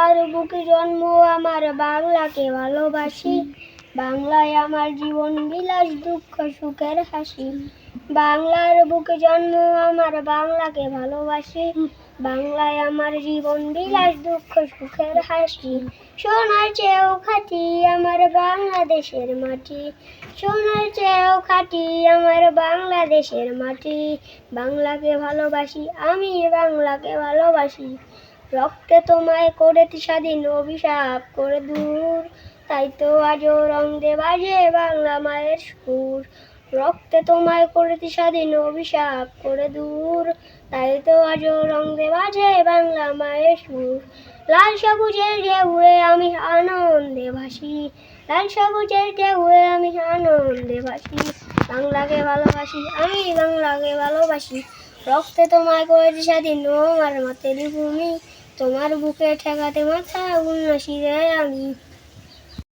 বাংলার বুকে জন্ম, আমার বাংলাকে ভালোবাসি। বাংলায় আমার জীবন বিলাস দুঃখ, সুখের হাসি। বাংলার বুকে জন্ম, আমার বাংলাকে ভালোবাসি। বাংলায় আমার জীবন বিলাস দুঃখ, সুখের হাসি। সোনার চেয়েও খাটি আমার বাংলাদেশের মাটি। সোনার চেয়েও খাটি আমার বাংলাদেশের মাটি। বাংলাকে ভালোবাসি, আমি বাংলাকে ভালোবাসি। রক্তে তোমায় করেছি স্বাধীন অভিশাপ, করে দূর। তাই তো আজও রং বাজে বাংলা মায়ের সুর। রক্তে তোমায় করেছি স্বাধীন অভিশাপ, করে দূর। তাই তো আজও রং বাজে বাংলা মায়ের সুর। লাল সবুজের ঢেউয়ে আমি আনন্দে ভাসি। লাল সবুজের ঢেউয়ে আমি আনন্দে ভাসি। বাংলাকে ভালোবাসি আমি, বাংলাকে ভালোবাসি। রক্তে তোমায় করেছি স্বাধীন আমার মাতের ভূমি তোমার বুকে ঠেকাতে মাথা উন্নসি রে আমি।